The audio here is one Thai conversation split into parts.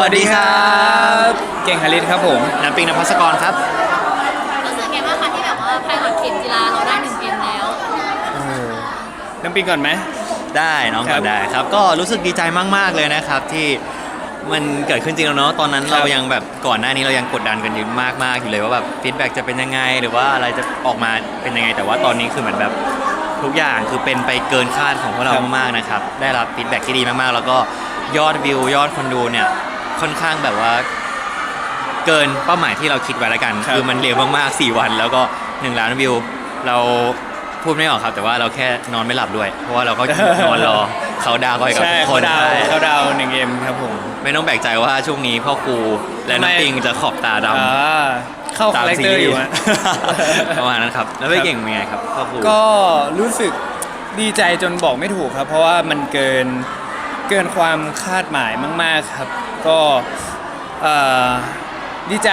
สวัสดีครับ เก่งฮาริสครับผมน้ำปิงนภัสกรครับ รู้สึกไงบ้างคะที่แบบว่าภายหลังเข็มกีฬาเราได้หนึ่งเกมแล้วน้ำปิงก่อนไหม ได้น้องครัก็บได้ครับ ก็รู้สึกดีใจมากๆเลยนะครับที่มันเกิดขึ้นจริงแล้วเนาะตอนนั้นครับเรายังแบบก่อนหน้านี้เรายังกดดันกันอยู่มากๆอยู่เลยว่าแบบฟีดแบ็กจะเป็นยังไง หรือว่าอะไรจะออกมาเป็นยังไง แต่ว่าตอนนี้คือเหมือนแบบทุกอย่างคือเป็นไปเกินคาดของพวกเรามากๆนะครับได้รับฟีดแบ็กที่ดีมากๆ แล้วก็ยอดวิวยอดคนดูเนี่ย ค่อนข้างแบบว่า เกินเป้าหมายที่เราคิดไว้แล้วกัน ครับ คือมันเร็วมากๆ4วัน แล้วก็1ล้านวิว เราพูดไม่ออกครับ แต่ว่าเราแค่นอนไม่หลับด้วย เพราะว่าเราก็นอนรอ เขาดาวน์ก่อนกับใช่ทุกคเขานดาวใช่ เขาดาวหนึ่งเอ็มครับผม ไม่ต้องแปลกใจว่าช่วงนี้พ่อครูและน้ำปิงจะขอบตาดอ่าเข้าำคาแรคเตอร์อยู่ฮะ ประมาณนั้นครับ แล้วพี่เก่งเป็นไงครับพ่อครู ก็รู้สึกดีใจจนบอกไม่ถูกครับ เพราะว่ามันเกิน เกินความคาดหมายมาก ๆครับ ก็เอ่อดีใจ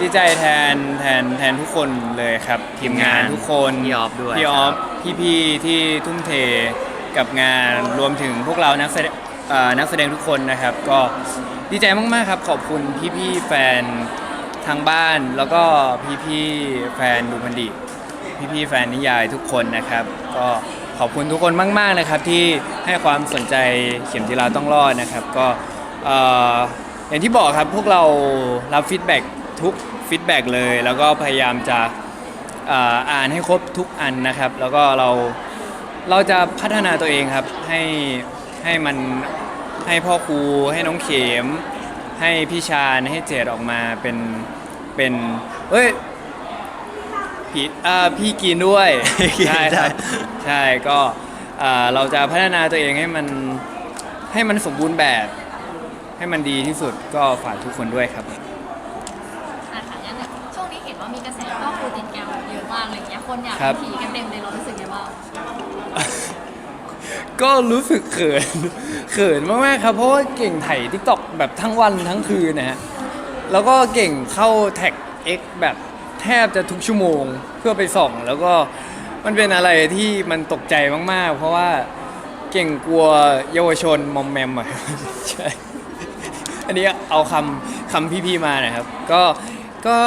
ดีใจแทนแทนแทนทุกคนเลยครับ ทีมงานทุกคนพี่ออฟด้วยพี่ออฟครับพี่ๆที่ทุ่มเทกับงานรวมถึงพวกเรานักแสดงเอ่อนักแสดงทุกคนนะครับ ก็ดีใจมาก ๆ ครับ ขอบคุณพี่ๆแฟนทางบ้าน แล้วก็พี่ๆแฟนดูพันดิพี่ๆแฟนนิยายทุกคนนะครับ ก็ ขอบคุณทุกคนมาก ๆนะครับที่ให้ความสนใจเข็มจีราต้องรอดนะครับ ก็เอ่ออย่างที่บอกครับพวกเรารับฟีดแบ็กทุกฟีดแบ็กเลย แล้วก็พยายามจะเอ่ออ่านให้ครบทุกอันนะครับ แล้วก็เราเราจะพัฒนาตัวเองครับให้ให้มันให้พ่อครูให้น้องเข็ม ให้พี่ชาญให้เจดออกมาเป็นเป็นเอ้ย พี่อ่าพี่กินด้วยกินใช่คได้รับใช่ก็อ่าเราจะพัฒนาตัวเองให้มันให้มันสมบูรณ์แบบ ให้มันดีที่สุดก็ฝากทุกคนด้วยครับ อะค่ะงั้นเนี่ยช่วงนี้เห็นว่ามีกระแสก็ครูติดแกมเยอะมากอะไรอย่างเงี้ยคนอยากครับ ผีกันเต็มเลยเรารู้สึกไงบ้างก็รู้สึกเขิน เขินมากๆครับ เพราะว่าเก่งไถทิกตอกแบบทั้งวันทั้งคืนนะฮะ แล้วก็เก่งเข้าแท็ก X แบบแทบจะทุกชั่วโมงเพื่อไปส่อง แล้วก็มันเป็นอะไรที่มันตกใจมากๆ เพราะว่าเก่งกลัวเยาวชนมอมแมมอะใช่ อันนี้เอาคำคำพี่ๆมานะครับ ก็ก็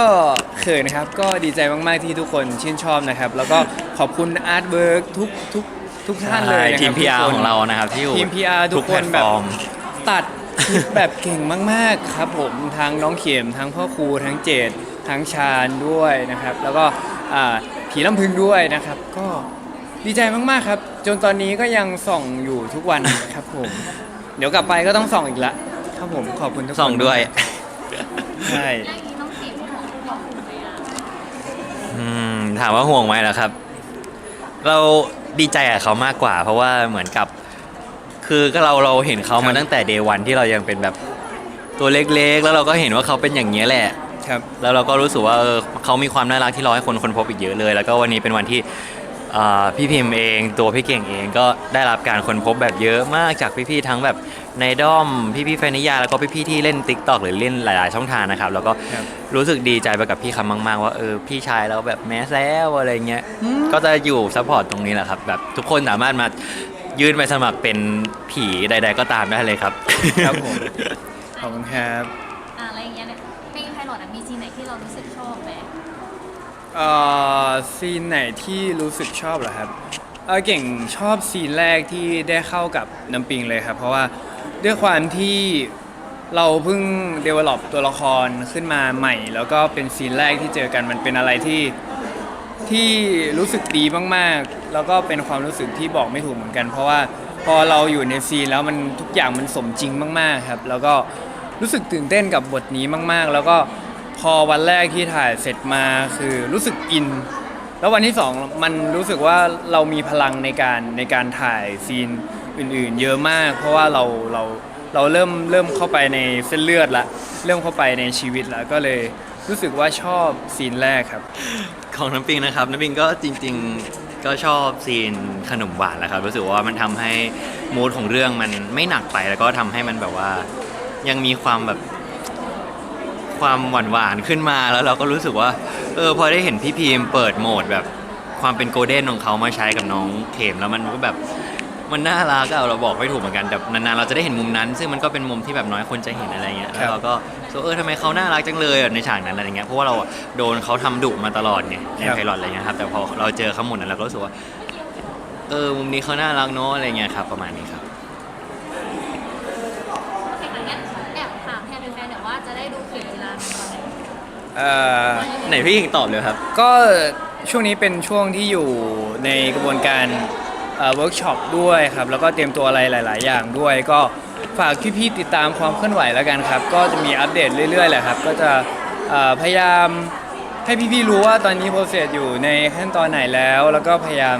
เขินครับ ก็ดีใจมากๆที่ทุกคนชื่นชอบนะครับ แล้วก็ขอบคุณอาร์ตเวิร์กทุกทุกทุกท่านเลยนะครับทีมทุก PR คนของเรานะครับที่อยู่ทีม PR ทุกคนแพลตแบฟบอร์ม ตัดคลิปแบบเก่งมากๆครับผมทั้งน้องเข็มทั้งพ่อครูทั้งเจด ทั้งชาญด้วยนะครับ แล้วก็อ่าผีลำพึงด้วยนะครับ ก็ดีใจมากๆครับ จนตอนนี้ก็ยังส่องอยู่ทุกวันครับผม เดี๋ยวกลับไปก็ต้องส่องอีกละครับผมขอบคุณทุกคนส่องด้วยใช่แล้วอย่างนี้น้องเข็มของของคุณไหมอะอืมถามว่าห่วงไหมเหรอครับ เราดีใจกับเขามากกว่า เพราะว่าเหมือนกับ คือก็เราเราเห็นเขามาตั้งแต่เดวันที่เรายังเป็นแบบตัวเล็กๆ แล้วเราก็เห็นว่าเขาเป็นอย่างนี้ยแหละ ครับแล้วเราก็รู้สึกว่าเออเขามีความน่ารักที่รอให้คนคนพบอีกเยอะเลย แล้วก็วันนี้เป็นวันที่อ่าพี่พิมพ์เองตัวพี่เก่งเองก็ได้รับการคนพบแบบเยอะมากจากพี่ๆทั้งแบบในด้อมพี่ๆแฟนนิยายแล้วก็พี่ๆที่เล่น t ิ k t o k หรือเล่นหลาย ๆ ช่องทางนะครับแล้วก็ครับ รู้สึกดีใจไปกับพี่คำมาก ๆ ว่าเออพี่ชายเราแบบแมสแล้วอะไรเงี้ยก็จะอยู่ซัพพอร์ตตรงนี้แหละครับแบบทุกคนสามารถมายื่นไปสมัครเป็นผีใด ๆ ก็ตามได้เลยครับ ครับผมขอบคุณครับ เอ่อซีนไหนที่รู้สึกชอบเหรอครับเออเก่งชอบซีนแรกที่ได้เข้ากับน้ำปิงเลยครับ เพราะว่าด้วยความที่เราเพิ่ง develop ตัวละครขึ้นมาใหม่ แล้วก็เป็นซีนแรกที่เจอกันมันเป็นอะไรที่ที่รู้สึกดีมากๆ แล้วก็เป็นความรู้สึกที่บอกไม่ถูกเหมือนกัน เพราะว่าพอเราอยู่ในซีนแล้วมันทุกอย่างมันสมจริงมาก ๆครับ แล้วก็รู้สึกตื่นเต้นกับบทนี้มาก ๆ แล้วก็ พอวันแรกที่ถ่ายเสร็จมาคือรู้สึกอิน แล้ววันที่สองมันรู้สึกว่าเรามีพลังในการในการถ่ายซีนอื่น ๆ เยอะมาก เพราะว่าเราเราเราเริ่มเริ่มเข้าไปในเส้นเลือดละเริ่มเข้าไปในชีวิตแล้วก็เลยรู้สึกว่าชอบซีนแรกครับ ของน้ำปิงนะครับ น้ำปิงก็จริง ๆก็ชอบซีนขนมหวานแหละครับรู้สึกว่ามันทำให้มูดของเรื่องมันไม่หนักไปแล้วก็ทำให้มันแบบว่ายังมีความแบบ ความหวานหวานๆขึ้นมาแล้วเราก็รู้สึกว่าเออพอได้เห็นพี่พีมเปิดโหมดแบบความเป็นโกลเด้นของเขามาใช้กับน้องเขมแล้วมันก็แบบมันน่ารักอะเราบอกไม่ถูกเหมือนกันแต่นานๆเราจะได้เห็นมุมนั้น ซึ่งมันก็เป็นมุมที่แบบน้อยคนจะเห็นอะไรเงี้ยครัแล้วบเราก็รู้สึกว่าเออทำไมเขาน่ารักจังเลยอะในฉากนั้นอะไรเงี้ยเพราะว่าเราอะโดนเขาทำดุมาตลอดไงในครับไพลอตอะไรเงี้ยครับแต่พอเราเจอเขาหมดนั้นเราก็รู้สึกว่าเออมุมนี้เขาน่ารักเนอะอะไรเงี้ยครับประมาณนี้ครับ โอเคงั้นแอบถามแทนแฟนๆหน่อยว่าจะได้ดูเข็มจีราในตอนไหน เอ่อไหนพี่ยิงตอบเลยครับ ก็ช่วงนี้เป็นช่วงที่อยู่ในกระบวนการเวิร์กช็อปด้วยครับ แล้วก็เตรียมตัวอะไรหลาย ๆ อย่างด้วย ก็ฝากพี่ๆติดตามความเคลื่อนไหวแล้วกันครับ ก็จะมีอัปเดตเรื่อย ๆ แหละครับ ก็จะเอ่อพยายามให้พี่ๆรู้ว่าตอนนี้โปรเซสอยู่ในขั้นตอนไหนแล้ว แล้วก็พยายาม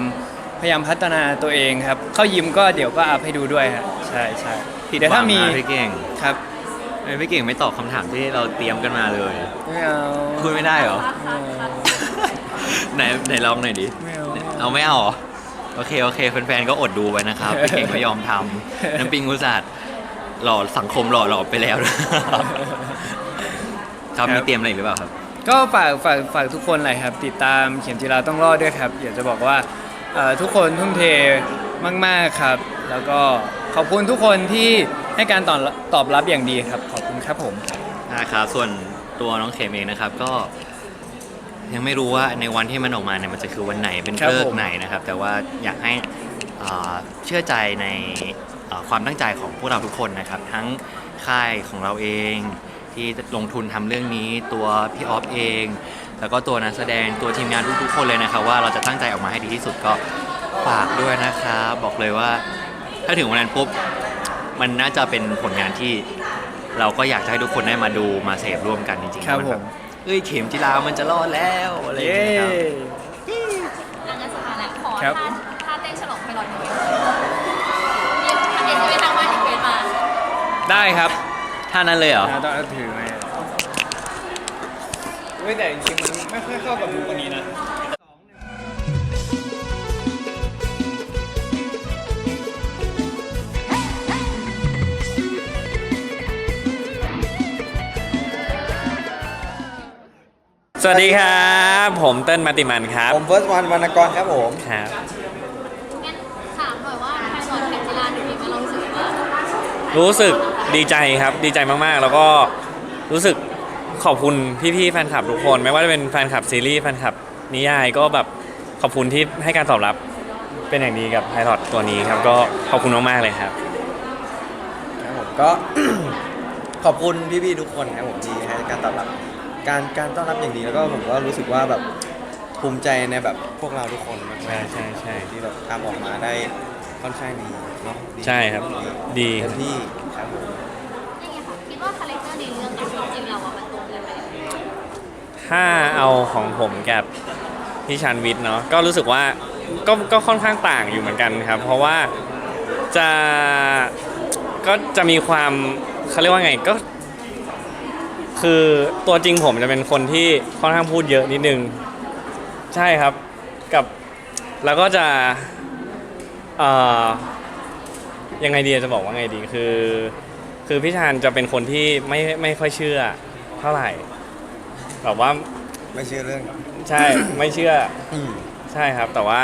พยายามพัฒนาตัวเองครับ เข้ายิมก็เดี๋ยวก็อัพให้ดูด้วยครับใช่ใช่ผิดเดี๋ยวหวัถ้างมีนะพี่เก่ง ครับ ทำไมพี่เก่งไม่ตอบคำถามที่เราเตรียมกันมาเลย ไม่เอาพูดไม่ได้เหรอคัดคัดคัดไหนไหนลองหน่อยดิ ไม่เอาเอาไม่เอาเหรอโอเคโอเคแฟนๆก็อดดูไปนะครับ พี่เก่งไม่ยอมทำน้ำปิงอุตส่าห์หล่อสังคมหล่อหลอมไปแล้วนะครับครับมีเตรียมอะไรอีกหรือเปล่าครับ ก็ฝากฝากฝากทุกคนเลยครับ ติดตามเข็มจีราต้องรอดด้วยครับอยากจะบอกว่าเอ่อทุกคนทุ่มเทมาก ๆ ครับ แล้วก็ขอบคุณทุกคนที่ ให้การตอบตอบรับอย่างดีครับ ขอบคุณครับผม นะครับส่วนตัวน้องเขมเองนะครับก็ ยังไม่รู้ว่าในวันที่มันออกมาเนี่ยมันจะคือวันไหนเป็นครับเลิกผมไหนนะครับ แต่ว่าอยากให้อ่าเชื่อใจในอ่าความตั้งใจของพวกเราทุกคนนะครับ ทั้งค่ายของเราเองที่ลงทุนทำเรื่องนี้ตัวพี่ออฟเอง แล้วก็ตัวนักแสดงตัวทีมงานทุกๆคนเลยนะครับ ว่าเราจะตั้งใจออกมาให้ดีที่สุดก็ฝากด้วยนะครับ บอกเลยว่า ถ้าถึงวันนั้นปุ๊บ มันน่าจะเป็นผลงานที่เราก็อยากจะให้ทุกคนได้มาดูมาเสพร่วมกันจริงๆครับนแผม เอ้ยเข็มจีรามันจะรอดแล้วอะไรอย่างเย้เงี้ยครับอะงั้นสุดท้ายแล้วขอครับ ท่าท่าเต้นฉลองไพลอตหน่อยมีเห็นจะไปทางบ้านอีกเฟสมาได้ครับท่านั้นเลยเหรอ นะต้องเอาถือไหมเว้ยแต่จริงๆมันไม่ค่อยเข้ากับดูคนนี้นะ สวัสดีครับ ผมเติ้ลมาติมันครับผมเฟิร์สวันวรรณกรครับผมครับ งั้นถามหน่อยว่าไพลอตเข็มจีราหนูมีไหมเรารู้สึกว่ารู้สึกดีใจครับ ดีใจมากๆ แล้วก็รู้สึกขอบคุณพี่ๆแฟนคลับทุกคน ไม่ว่าจะเป็นแฟนคลับซีรีส์แฟนคลับนิยายก็แบบขอบคุณที่ให้การตอบรับ เป็นอย่างดีกับไพลอตตัวนี้ครับ ก็ขอบคุณมากๆเลยครับ ครับผมก็ ขอบคุณพี่ๆทุกคนครับผมที่ให้การตอบรับ การการต้อนรับอย่างดีแล้วก็ผมก็รู้สึกว่าแบบภูมิใจในแบบพวกเราทุกคนมากๆใช่ใช่ใช่ ที่แบบทำออกมาได้ค่อนข้างดีเนาะดีใช่ครับ ดีเต็มที่ครับผมยังไงคะคิดว่าคาแรคเตอร์ในเรื่องกับจริงๆเราอะมันตรงกันไหมถ้าเอาของผมกับพี่ชันวิทย์เนาะก็รู้สึกว่าก็ก็ค่อนข้างต่างอยู่เหมือนกันครับ เพราะว่าจะก็จะมีความเขาเรียกว่าไงก็ คือตัวจริงผมจะเป็นคนที่ค่อนข้างพูดเยอะนิดนึง ใช่ครับกับแล้วก็จะเอ่อยังไงดีจะบอกว่าไงดีคือ คือพี่ชานจะเป็นคนที่ไม่ไม่ค่อยเชื่อเท่าไหร่แบบว่าไม่เชื่อเรื่องใช่ไม่เชื่ออืมใช่ครับ แต่ว่า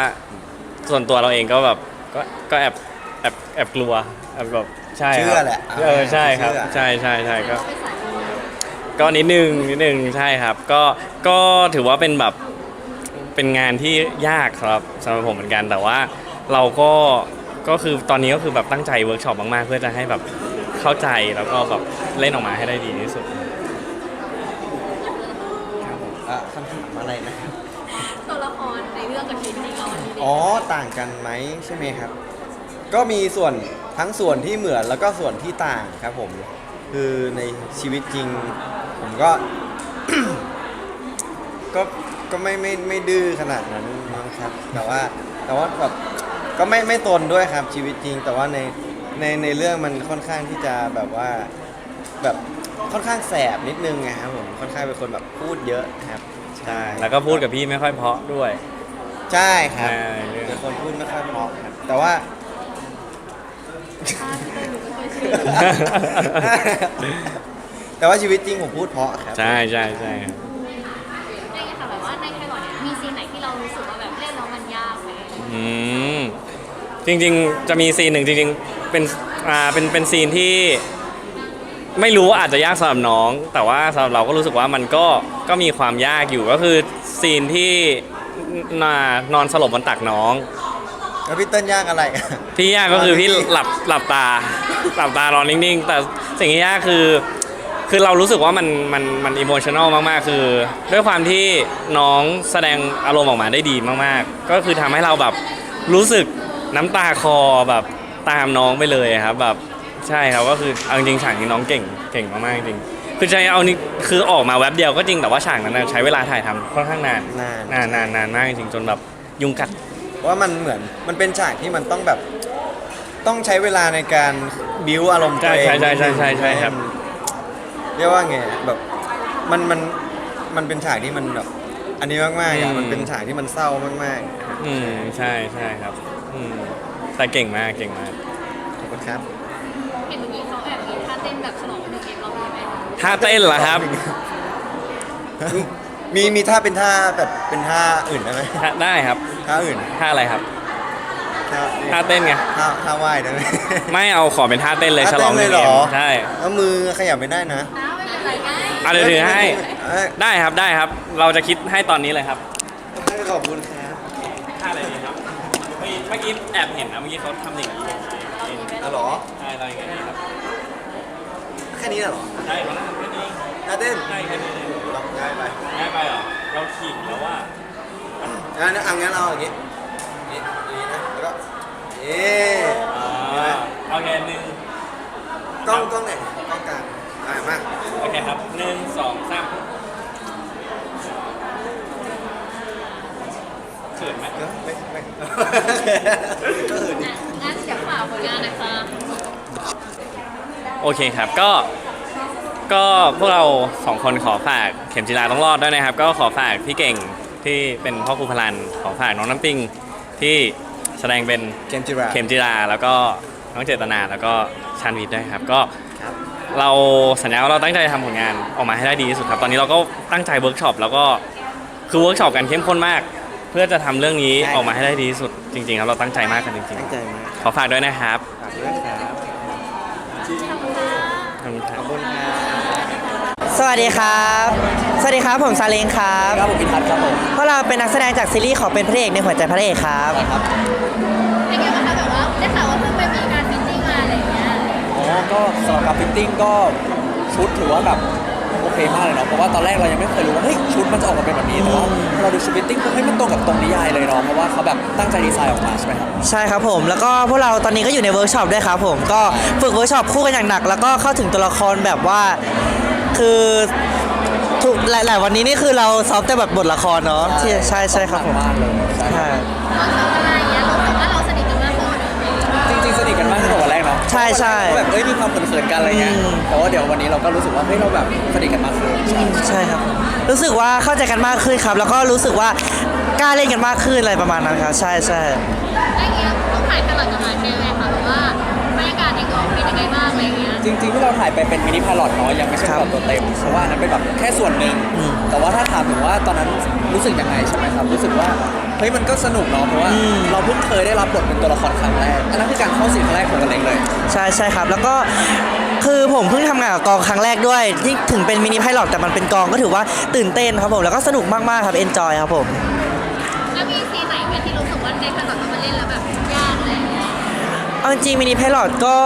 ส่วนตัวเราเองก็แบบก็ก็แอบแอบแอบกลัวแอบแบบใช่ครับเชื่อแหละเออใช่ครับ เชื่อ ใช่ใช่ใช่ก็เราเป็นสายมู ก็นิดนึงนิดนึงใช่ครับ ก็ก็ถือว่าเป็นแบบเป็นงานที่ยากครับสำหรับผมเหมือนกันแต่ว่าเราก็ก็คือตอนนี้ก็คือแบบตั้งใจเวิร์กช็อปมากๆ เพื่อจะให้แบบเข้าใจแล้วก็แบบเล่นออกมาให้ได้ดีที่สุดครับผมอะคำถามอะไรนะครับ ตัวละครในเรื่องกับชีวิตจริงเรามันมีเด็กอ๋อต่างกันไหมใช่ไหมครับ ก็มีส่วนทั้งส่วนที่เหมือนแล้วก็ส่วนที่ต่างครับผม คือในชีวิตจริง ผมก็ ก็ก็ไม่ไม่ไม่ดื้อขนาดนั้นมั้งครับ แต่ว่าแต่ว่าแบบก็ไม่ไม่ตนด้วยครับชีวิตจริง แต่ว่าในในในเรื่องมันค่อนข้างที่จะแบบว่าแบบค่อนข้างแสบนิดนึงไงครับผมค่อนข้างเป็นคนแบบพูดเยอะครับใช่แล้วก็พูดกับพี่ไม่ค่อยเพราะด้วย ใช่ครับใช่เรื่องเป็นคนพูดไม่ค่อยเพราะครับแต่ว่า ถ้าที่เป็นหนูไม่เคยเชื่อแต่ว่าชีวิตจริงผมพูดเพราะครับ ใช่ใช่ใช่ครับยังไงค่ะแบบว่าในไพลอตเนี่ยมีซีนไหนที่เรารู้สึกว่าแบบเล่นแล้วมันยากไหมอืมจริงๆ จะมีซีนหนึ่งจริงๆเป็นอ่าเป็นเป็นซีนที่ ไม่รู้ว่าอาจจะยากสำหรับน้อง แต่ว่าสำหรับเราก็รู้สึกว่ามันก็ก็มีความยากอยู่ก็คือซีนที่นานอนสลบบนตักน้อง แล้วพี่เติ้ลยากอะไร ที่ยากก็คือพี่นอนนิ่งๆหลับหลับตาหลับตานอนนิ่งๆ แต่สิ่งที่ยากคือ คือเรารู้สึกว่ามันมันมันอิโมชันอลมากๆ คือ ด้วยความที่น้องแสดงอารมณ์ออกมาได้ดีมากๆ ก็คือทำให้เราแบบรู้สึกน้ำตาคลอแบบตามน้องไปเลยครับแบบใช่ครับก็คือเอาจริงๆฉากนี้น้องเก่งเก่งมากๆจริงคือใจเอานี่คือออกมาแว็บเดียวก็จริงแต่ว่าฉากนั้นนะใช้เวลาถ่ายทำค่อนข้างนานนาน นานนานนานมากจริงๆจนแบบยุงกัดเพราะ ว่ามันเหมือนมันเป็นฉากที่มันต้องแบบ ต้องใช้เวลาในการบิวอารมณ์ตัวเองใช่ใช่ใช่ใช่ใช่ครับ เรียกว่าไงแบบมันมันมันเป็นฉากที่มันแบบอันนี้มากๆอะมันเป็นฉากที่มันเศร้ามากอืมใช่ใช่ครับอืมแต่เก่งมากเก่งมาก ๆขอบคุณครับ เห็นเมื่อกี้เขาแอบมีท่าเต้นแบบฉลองหนึ่งเกมเรามีไหมท่าเต้นเหรอครับ มีมีท่าเป็นท่าแบบเป็นท่าอื่นได้ไหมท่าได้ครับท่าอื่นท่าอะไรครับท่าท่าเต้นไงท่าท่าว่ายได้ไหม ไม่เอาขอเป็นท่าเต้นเลยท่าฉเต้นลองหนึ่งเลยเกเหรมอใช่แล้วมือขยับไม่ได้นะน้าไม่เป็นไรไงเอาเดี๋ยวถือให้เอ้ยได้ครับได้ครับ เราจะคิดให้ตอนนี้เลยครับขอบคุณครับท่าอะไรดีครับเมื่อกี้เมื่อกี้แอบเห็นนะเมื่อกี้เขาทำอย่างนี้อ๋อเหรอใช่เราอย่างนี้ครับแค่นี้น่ะเหรอใช่เรานั่งแค่นี้ท่าเต้นใช่แค่นี้เลยลอ ง่ายไปง่ายไปเหรอ เราขิงแล้วว่า งั้นเอางั้นเอาอย่างงี้นี่นี่นะแล้วก็เอ๊อ่าโอเคหนึ่งกล้องกล้องไหนกล้องกลางอะมาโอเคครับหนึ่งสองสามเขินไหมก็ไม่ไม่ ก็คืออ่งั้นเดี๋ยวฝากผลงานนะคะโอเคครับก็ก็พวกเราสองคนขอฝาก ข็มจีราต้องรอดด้วยนะครับ ก็ขอฝากพี่เก่งที่เป็นพ่อครูพลันขอฝากน้องน้ำปิงที่แสดงเป็นเกมจิรา เข็มจีราแล้วก็น้องเจตนาแล้วก็ชันวิทย์ด้วยครับก็ครับ เราสัญญาว่าเราตั้งใจทำผลงานออกมาให้ได้ดีที่สุดครับ ตอนนี้เราก็ตั้งใจเวิร์กช็อปแล้วก็คือเวิร์กช็อปกันเข้มข้นมาก เพื่อจะทำเรื่องนี้ใช่ ออกมาให้ได้ดีที่สุดจริงๆครับเราตั้งใจมากกันจริงตั้งใจมากๆ ขอฝากด้วยนะครับฝากด้วยครับขอบคุณคขรัอบบคุณครับ สวัสดีครับ สวัสดีครับ ผมซาเลงครับครับผมพิทัศน์ครับผมพวกเราเป็นนักแสดงจากซีรีส์ขอเป็นพระเอกในหัวใจพระเอกครับเป็นไงบ้างคะแบบว่าได้ข่าวว่าเพิ่งไปมีการฟิตติ้งมาอะไรอย่างเงี้ยอ๋อก็สำหรับการฟิตติ้งก็ชุดถือว่าแบบโอเคมากเลยเนาะเพราะว่าตอนแรกเรายังไม่เคยรู้ว่าเฮ้ยชุดมันจะออกมาเป็นแบบนี้แต่ว่าพอเราดูชุดฟิตติ้งปุ๊บเฮ้ยมันตรงกับตรงนิยายเลยเนาะเพราะว่าเขาแบบตั้งใจดีไซน์ออกมาใช่ไหมครับใช่ครับผมแล้วก็พวกเราตอนนี้ก็อยู่ในเวิร์กช็อปด้วยครับผมก็ฝึกเวิร์กช็อปคู่กันอย่างหนัก แล้วก็เข้าถึงตัวละครแบบว่า คือ ทุกหลายๆวันนี้นี่คือเราซ้อมแต่แบบบทละครเนาะที่ใช่ใช่ครับผมมากเลยใช่ใช่ตอนทำอะไรอย่างเงี้ยรู้สึกว่าเราสนิทกันมากขึ้นกว่าเดิมไหมจริงๆสนิทกันมากตั้งแต่วันแรกเนาะใช่ใช่ก็แบบเอ้ยมีความเขินๆกันอะไรเงี้ยอืมแต่ว่าเดี๋ยววันนี้เราก็รู้สึกว่าเฮ้ยเราแบบสนิทกันมากขึ้นใช่ใช่ครับ รู้สึกว่าเข้าใจกันมากขึ้นครับ แล้วก็รู้สึกว่ากล้าเล่นกันมากขึ้นอะไรประมาณนั้นครับ ใช่ใช่ ไอ้เงี้ยต้องถ่ายตลอดตลอดใช่ไหมคะแบบว่า ไงบ้างอะไรอย่างเงี้ยจริงๆที่เราถ่ายไปเป็นมินิพาร์ลอตเนาะยังไม่ใช่ครับแบบตัวเต็มเพราะว่าอันนั้นเป็นแบบแค่ส่วนหนึ่งอืมแต่ว่าถ้าถามถึงว่าตอนนั้นรู้สึกยังไงใช่ไหมครับรู้สึกว่าเฮ้ยมันก็สนุกเนาะเพราะว่าอืม เราเพิ่งเคยได้รับบทเป็นตัวละครครั้งแรกอันนั้นคือการเข้าสิงครั้งแรกของกันเองเลย ใช่ใช่ครับ แล้วก็คือผมเพิ่งทำงานกับกองครั้งแรกด้วยที่ถึงเป็นมินิไพลอตแต่มันเป็นกองก็ถือว่าตื่นเต้นครับผม แล้วก็สนุกมาก ๆ ครับเอนจอยครับผม แล้วมีซีนไหนไหมที่รู้สึกว่าในขณะที่มาเล่นแล้วแบบยากอะไรอย่างเงี้ยเอาจริงมินิไพลอตก็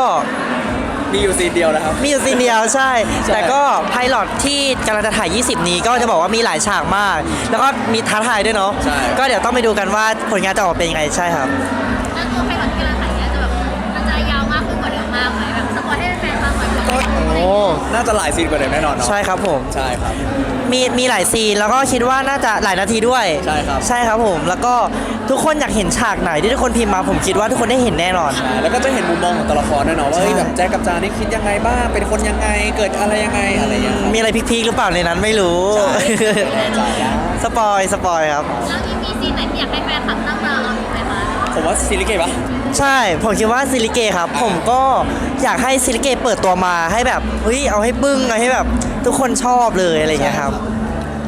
มีอยู่ซีนเดียวนะครับ มีอยู่ซีนเดียวใช่ ใช่ แต่ก็ไพลอตที่กำลังจะถ่าย 20 นี้ก็จะบอกว่ามีหลายฉากมาก แล้วก็มีท้าทายด้วยเนาะ ใช่ ก็เดี๋ยวต้องไปดูกันว่าผลงานจะออกมาเป็นยังไงใช่ครับ แล้วตัวไพลอตที่เราถ่ายเนี่ยจะแบบมันจะยาวมากขึ้นกว่าเดิมมากไหมแบบสปอยให้แฟนๆฟังหน่อยก่อนโอ้ น่าจะหลายซีนกว่าเดิมแน่นอนเนาะใช่ครับผม ใช่ครับ มีมีหลายซีนแล้วก็คิดว่าน่าจะหลายนาทีด้วย ใช่ครับ ใช่ครับผมแล้วก็ทุกคนอยากเห็นฉากไหนที่ทุกคนพิมพ์มาผมคิดว่าทุกคนได้เห็นแน่นอนใช่แล้วก็จะเห็นมุมมองของตัวละครด้วยเนาะว่าเฮ้ยใช่แบบแจ็คกับจานี่คิดยังไงบ้างเป็นคนยังไงเกิดอะไรยังไงอะไรอย่างเงี้ยครับมีอะไรพีคๆหรือเปล่าในนั้นไม่รู้ ใช่ไม่แน่ใจนะสปอยสปอยครับ แล้วมีมีซีนไหนที่อยากให้แฟนคลับตั้งตารอดูไหมคะผมว่าซีรีส์เกย์ปะ ใช่ ผมคิดว่าซิลิเกครับ ผมก็อยากให้ซิลิเกเปิดตัวมาให้แบบเฮ้ยเอาให้บึ้งเอาให้แบบ ทุกคนชอบเลยอะไรอย่างเงี้ยครับ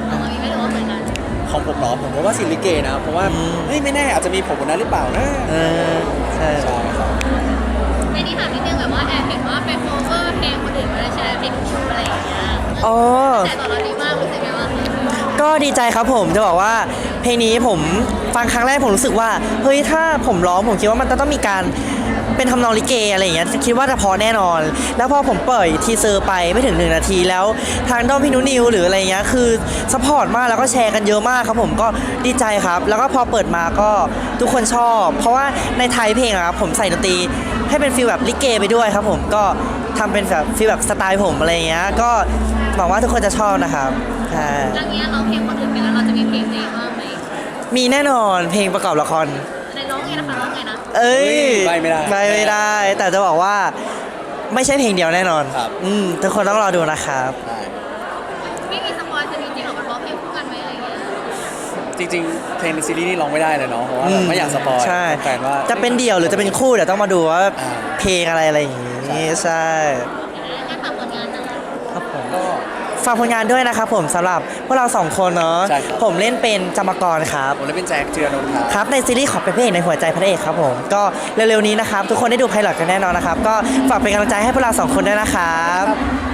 เอามามีไม่รู้ว่าเหมือนกันผของผมเหรอผมว่าซีลิเกนะเพราะว่าอืม เฮ้ยไม่แน่อาจจะมีผมคนนั้นหรือเปล่านะเออใช่ใช่ครับในนี้ถามนิดนึงแบบว่าแอบเห็นว่าไปโคเวอร์เพลงคนอื่นมาได้ใช่ไหมเพลงชูอะไรอย่างเงี้ยอ๋อ แต่ตอนรับดีมากรู้สึกไงบ้างก็ดีใจครับผมจะบอกว่าเพลงนี้ผมฟังครั้งแรกผมรู้สึกว่า เฮ้ยถ้าผมร้องผมคิดว่ามันต้องมีการ เป็นทำนองลิเกอะไรอย่างเงี้ยคิดว่าจะพอแน่นอน แล้วพอผมปล่อยทีเซอร์ไปไม่ถึงหนึ่งนาทีแล้วทางด้อมพี่นุนิวหรืออะไรเงี้ยคือสปอร์ตมากแล้วก็แชร์กันเยอะมากครับผมก็ดีใจครับ แล้วก็พอเปิดมาก็ทุกคนชอบ เพราะว่าในไทยเพลงอะครับผมใส่ดนตรีให้เป็นฟีลแบบลิเกไปด้วยครับผมก็ทำเป็นแบบฟีลแบบสไตล์ผมอะไรเงี้ยก็หวังว่าทุกคนจะชอบนะครับใช่ครั้งนี้ร้องเพลงคนอื่นไปแล้วเราจะมีเพลงตัวเองบ้างไหมมีแน่นอนเพลงประกอบละครในร้องไงนะคะร้องไงนะ เอ้ยใบไม่ได้ใบไม่ได้ แต่จะบอกว่าไม่ใช่เพลงเดียวแน่นอนครับ อืมทุกคนต้องรอดูนะครับใช่ไม่มีสปอยล์คือจริงๆหรอมันร้องเพลงคู่กันไหมอะไรอย่างเงี้ยจริงๆ เพลงในซีรีส์นี่ร้องไม่ได้เลยเนาะเพราะว่าอืมไม่อยากสปอยใช่แฟนว่า จะเป็นเดี่ยวหรือจะเป็นคู่เดี๋ยวต้องมาดูว่าอ่าเพลงอะไรอะไรอย่างงี้ ใช่ งั้นฝากผลงานหนะคะ ครับผม ก็ ฝากผลงานด้วยนะครับผมสำหรับพวกเราสองคนเนาะใช่ครับ ผมเล่นเป็นจามกรครับ ผมเลยเป็นแจ็คเจือนนท์ครับครับในซีรีส์ขอเป็นพระเอกในหัวใจพระเอกครับผมก็เร็วๆนี้นะครับ ทุกคนได้ดูไพลอตกันแน่นอนนะครับ ก็ฝากเป็นกำลังใจให้พวกเราสองคนด้วยนะครับ